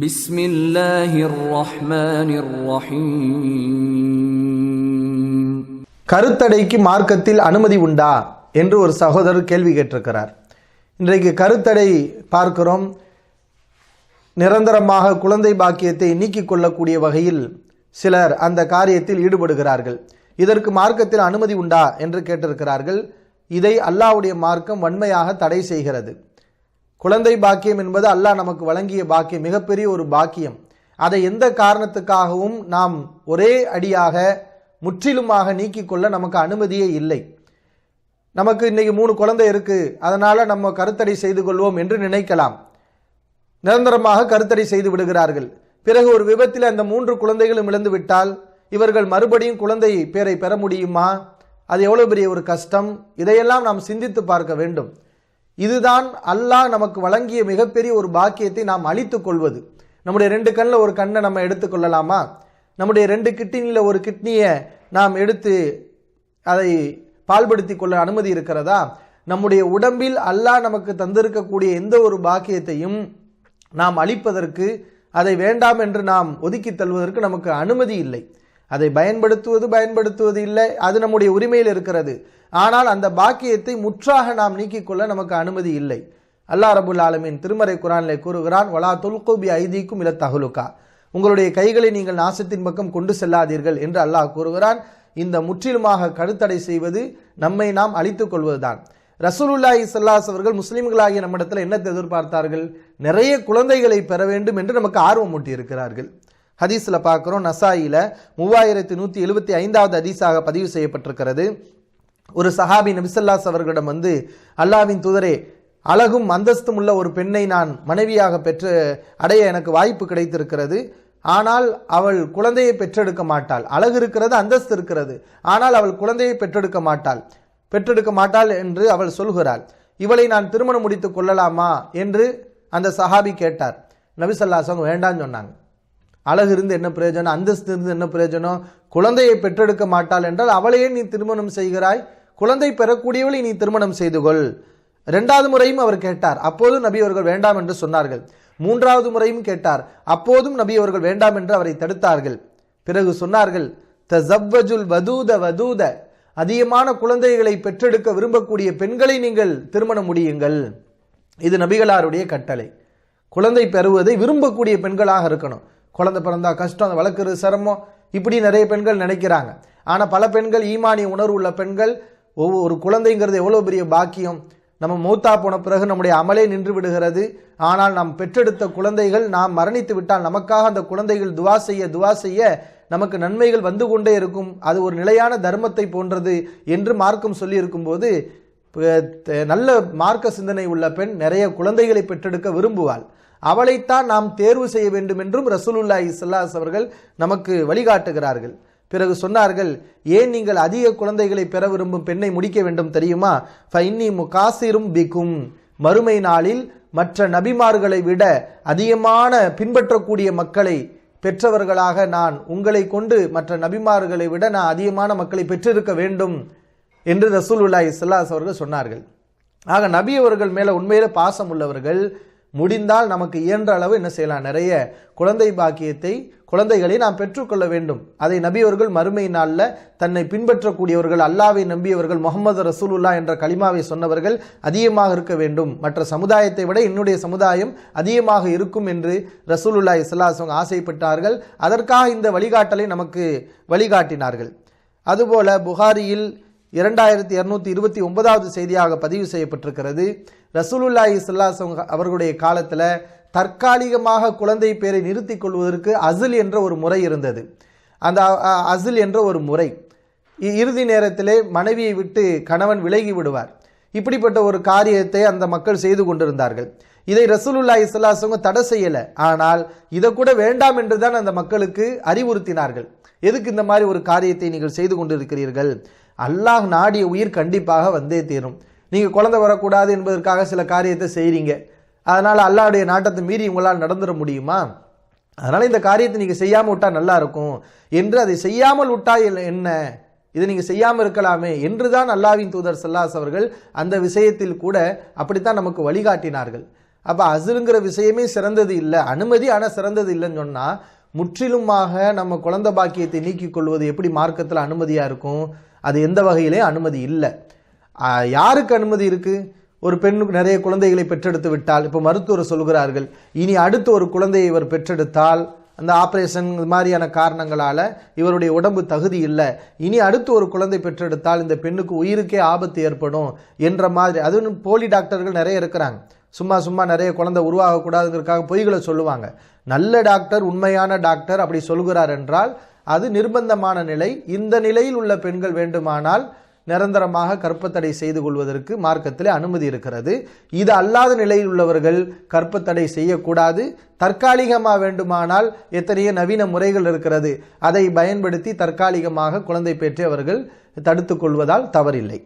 بسم الله الرحمن الرحيم கருத்தடைக்கு மார்க்கத்தில் அனுமதி உண்டா என்று ஒரு சகோதரர் கேள்வி கேட்டிருக்கிறார் இன்றைக்கு கருத்தடை பார்க்கிறோம் நிரந்தரமாக குழந்தை பாக்கியத்தை நீக்கிக் கொள்ளக்கூடிய வகையில் சிலர் அந்த காரியத்தில் ஈடுபடுகிறார்கள் இதற்கு மார்க்கத்தில் அனுமதி உண்டா என்று கேட்டிருக்கிறார்கள் இதை அல்லாஹ்வுடைய மார்க்கம் வன்மையாக தடை செய்கிறது குழந்தை பாக்கியம் என்பது அல்லாஹ் நமக்கு வழங்கிய பாக்கியம் மிகப்பெரிய ஒரு பாக்கியம். அதை எந்த காரணத்துக்காகவும் நாம் ஒரே அடியாக முற்றிலுமாக நீக்கிக் கொள்ள நமக்கு அனுமதியே இல்லை. நமக்கு இன்னைக்கு மூணு குழந்தை இருக்கு அதனால நம்ம கருத்தடை செய்து கொள்வோம் என்று நினைக்கலாம். நிரந்தரமாக கருத்தடை செய்து விடுகிறார்கள். பிறகு ஒரு விபத்தில் அந்த மூன்று குழந்தைகளும் இழந்து விட்டால் இவர்கள் மறுபடியும் குழந்தை பேரை பெற முடியுமா? அது எவ்வளவு பெரிய ஒரு கஷ்டம்? இதையெல்லாம் நாம் சிந்தித்து பார்க்க வேண்டும். இதுதான் அல்லாஹ் நமக்கு வழங்கிய மிகப்பெரிய ஒரு பாக்கியத்தை நாம் அழித்துக் கொள்வது. நம்முடைய ரெண்டு கண்ணில் ஒரு கண்ணை நம்ம எடுத்துக்கொள்ளலாமா நம்முடைய ரெண்டு கிட்னியில் ஒரு கிட்னியை நாம் எடுத்து அதை பால்படுத்திக் கொள்ள அனுமதி இருக்கிறதா? நம்முடைய உடம்பில் அல்லாஹ் நமக்கு தந்திருக்கக்கூடிய எந்த ஒரு பாக்கியத்தையும் நாம் அழிப்பதற்கு அதை வேண்டாம் என்று நாம் ஒதுக்கி தள்ளுவதற்கு நமக்கு அனுமதி இல்லை. அதை பயன்படுத்துவது பயன்படுத்துவது இல்லை. அது நம்முடைய உரிமையில் இருக்கிறது. ஆனால் அந்த பாக்கியத்தை முற்றாக நாம் நீக்கிக்கொள்ள நமக்கு அனுமதி இல்லை. அல்லாஹ் ரபுல் ஆலமின் திருமறை குரானிலே கூறுகிறான் வலா தொல்கோபி ஐதீக்கும் இல தகுலுக்கா உங்களுடைய கைகளை நீங்கள் நாசத்தின் பக்கம் கொண்டு செல்லாதீர்கள் என்று அல்லாஹ் கூறுகிறான். இந்த முற்றிலுமாக கருத்தடை செய்வது நம்மை நாம் அழித்துக் கொள்வதுதான். ரசூலுல்லாஹி சல்லாஸ் அவர்கள் முஸ்லிம்களாகிய நம்மிடத்தில் என்ன எதிர்பார்த்தார்கள்? நிறைய குழந்தைகளை பெற வேண்டும் என்று நமக்கு ஆர்வம் ஊட்டியிருக்கிறார்கள் ஹதீஸில் பார்க்குறோம் நசாயில மூவாயிரத்தி நூற்றி எழுபத்தி ஐந்தாவது ஹதீஸாக பதிவு செய்யப்பட்டிருக்கிறது. ஒரு சஹாபி நபிசல்லாஸ் அவர்களிடம் வந்து அல்லாவின் தூதரே அழகும் அந்தஸ்தும் உள்ள ஒரு பெண்ணை நான் மனைவியாக பெற்று அடைய எனக்கு வாய்ப்பு கிடைத்திருக்கிறது. ஆனால் அவள் குழந்தையை பெற்றெடுக்க மாட்டாள். அழகு இருக்கிறது அந்தஸ்து இருக்கிறது. ஆனால் அவள் குழந்தையை பெற்றெடுக்க மாட்டாள். பெற்றெடுக்க மாட்டாள் என்று அவள் சொல்கிறாள். இவளை நான் திருமணம் முடித்துக் கொள்ளலாமா? என்று அந்த சஹாபி கேட்டார். நபிசல்லாசவங்க வேண்டான்னு சொன்னாங்க. அழகு இருந்து என்ன பிரயோஜனம் அந்தஸ்து இருந்து என்ன பிரயோஜனம்? குழந்தையை பெற்றெடுக்க மாட்டாள் என்றால் அவளையே நீ திருமணம் செய்கிறாய் குழந்தை பெறக்கூடியவளை நீ திருமணம் செய்து கொள். இரண்டாவது முறையும் அவர் கேட்டார். அப்போதும் நபி அவர்கள் வேண்டாம் என்று சொன்னார்கள். மூன்றாவது முறையும் கேட்டார். அப்போதும் நபி அவர்கள் வேண்டாம் என்று அவரை தடுத்தார்கள். பிறகு சொன்னார்கள் தஸவ்வஜுல் வதூத வதூத. அதிகமான குழந்தைகளை பெற்றெடுக்க விரும்பக்கூடிய பெண்களை நீங்கள் திருமணம் முடியுங்கள். இது நபிகளாருடைய கட்டளை. குழந்தை பெறுவதை விரும்பக்கூடிய பெண்களாக இருக்கணும். குழந்தை பிறந்தா கஷ்டம் அதை வளர்க்குறது சிரமம். இப்படி நிறைய பெண்கள் நினைக்கிறாங்க. ஆனால் பல பெண்கள் ஈமானிய உணர்வு உள்ள பெண்கள் ஒவ்வொரு குழந்தைங்கிறது எவ்வளோ பெரிய பாக்கியம். நம்ம மூத்தா போன பிறகு நம்முடைய அமலே நின்று விடுகிறது. ஆனால் நாம் பெற்றெடுத்த குழந்தைகள் நாம் மரணித்து விட்டால் நமக்காக அந்த குழந்தைகள் துவா செய்ய துவா செய்ய நமக்கு நன்மைகள் வந்து கொண்டே இருக்கும். அது ஒரு நிலையான தர்மத்தை போன்றது என்று மார்க்கம் சொல்லி இருக்கும்போது நல்ல மார்க்க சிந்தனை உள்ள பெண் நிறைய குழந்தைகளை பெற்றெடுக்க விரும்புவாள். அவளைத்தான் நாம் தேர்வு செய்ய வேண்டும் என்றும் ரசூலுல்லா ஸல்லல்லாஹு அவர்கள் நமக்கு வழிகாட்டுகிறார்கள். பிறகு சொன்னார்கள் ஏன் நீங்கள் அதிக குழந்தைகளை பெற விரும்பும் பெண்ணை முடிக்க வேண்டும் தெரியுமா? ஃபைன்னி முகாசிரும் பிக்கும் மறுமை நாளில் மற்ற நபிமார்களை விட அதிகமான பின்பற்றக்கூடிய மக்களை பெற்றவர்களாக நான் உங்களை கொண்டு மற்ற நபிமார்களை விட நான் அதிகமான மக்களை பெற்றிருக்க வேண்டும். என்று ரசூலுல்லாஹி இஸ்லாஸ் அவர்கள் சொன்னார்கள். ஆக நபி அவர்கள் மேலே உண்மையிலே பாசம் உள்ளவர்கள் முடிந்தால் நமக்கு இயன்ற அளவு என்ன செய்யலாம்? நிறைய குழந்தை பாக்கியத்தை குழந்தைகளை நாம் பெற்றுக்கொள்ள வேண்டும். அதை நபியவர்கள் மறுமை நாளில் தன்னை பின்பற்றக்கூடியவர்கள் அல்லாவை நம்பியவர்கள் முகமது ரசூலுல்லா என்ற களிமாவை சொன்னவர்கள் அதிகமாக இருக்க வேண்டும். மற்ற சமுதாயத்தை விட என்னுடைய சமுதாயம் அதிகமாக இருக்கும் என்று ரசூலுல்லா இஸ்லாசவங்க ஆசைப்பட்டார்கள். அதற்காக இந்த வழிகாட்டலை நமக்கு வழிகாட்டினார்கள். அதுபோல புகாரியில் இரண்டாயிரத்தி இருநூத்தி இருபத்தி ஒன்பதாவது செய்தியாக பதிவு செய்யப்பட்டிருக்கிறது. ரசூலுல்லாஹி ஸல்லல்லாஹு அவர்களுடைய காலத்தில் தற்காலிகமாக குழந்தை பேரை நிறுத்திக் கொள்வதற்கு அசில் என்ற ஒரு முறை இருந்தது. அந்த அசில் என்ற ஒரு முறை. இறுதி நேரத்திலே மனைவியை விட்டு கணவன் விலகி விடுவார். இப்படிப்பட்ட ஒரு காரியத்தை அந்த மக்கள் செய்து கொண்டிருந்தார்கள். இதை ரசூலுல்லா இஸ்லாசவங்க தடை செய்யல. ஆனால் இதை கூட வேண்டாம் என்று தான் அந்த மக்களுக்கு அறிவுறுத்தினார்கள். எதுக்கு இந்த மாதிரி ஒரு காரியத்தை நீங்கள் செய்து கொண்டிருக்கிறீர்கள்? அல்லாஹ் நாடிய உயிர் கண்டிப்பாக வந்தே தீரும். நீங்கள் குழந்தை வரக்கூடாது என்பதற்காக சில காரியத்தை செய்கிறீங்க அதனால் அல்லாவுடைய நாட்டத்தை மீறி உங்களால் நடந்துட முடியுமா? அதனால் இந்த காரியத்தை நீங்கள் செய்யாமல் விட்டால் நல்லா இருக்கும். என்று அதை செய்யாமல் விட்டா என்ன? இதை நீங்கள் செய்யாமல் இருக்கலாமே என்று தான் அல்லாவின் தூதர் சல்லாஸ் அவர்கள் அந்த விஷயத்தில் கூட அப்படித்தான் நமக்கு வழிகாட்டினார்கள். அப்போ அசுருங்கிற விஷயமே சிறந்தது இல்லை அனுமதி ஆனால் சிறந்தது இல்லைன்னு சொன்னால் முற்றிலுமாக நம்ம குழந்த பாக்கியத்தை நீக்கிக் கொள்வது எப்படி மார்க்கத்தில் அனுமதியாக இருக்கும்? அது எந்த வகையிலே அனுமதி இல்லை. யாருக்கு அனுமதி இருக்குது ஒரு பெண்ணுக்கு நிறைய குழந்தைகளை பெற்றெடுத்து விட்டால் இப்போ மருத்துவர் சொல்கிறார்கள் இனி அடுத்து ஒரு குழந்தையை இவர் பெற்றெடுத்தால் அந்த ஆப்ரேஷன் இது மாதிரியான காரணங்களால் இவருடைய உடம்பு தகுதி இல்லை. இனி அடுத்து ஒரு குழந்தை பெற்றெடுத்தால் இந்த பெண்ணுக்கு உயிருக்கே ஆபத்து ஏற்படும் என்ற மாதிரி. அதுவும் போலி டாக்டர்கள் நிறைய இருக்கிறாங்க. சும்மா சும்மா நிறைய குழந்தை உருவாகக்கூடாதுங்கிறதுக்காக பொய்களை சொல்லுவாங்க. நல்ல டாக்டர் உண்மையான டாக்டர் அப்படி சொல்கிறார் என்றால் அது நிர்பந்தமான நிலை. இந்த நிலையில் உள்ள பெண்கள் வேண்டுமானால் நிரந்தரமாக கற்பத்தடை செய்து கொள்வதற்கு மார்க்கத்திலே அனுமதி இருக்கிறது. இது அல்லாத நிலையில் உள்ளவர்கள் கற்பத்தடை செய்யக்கூடாது. தற்காலிகமாக வேண்டுமானால் எத்தனையோ நவீன முறைகள் இருக்கிறது. அதை பயன்படுத்தி தற்காலிகமாக குழந்தை பெற்று அவர்கள் தடுத்துக்கொள்வதால் தவறில்லை.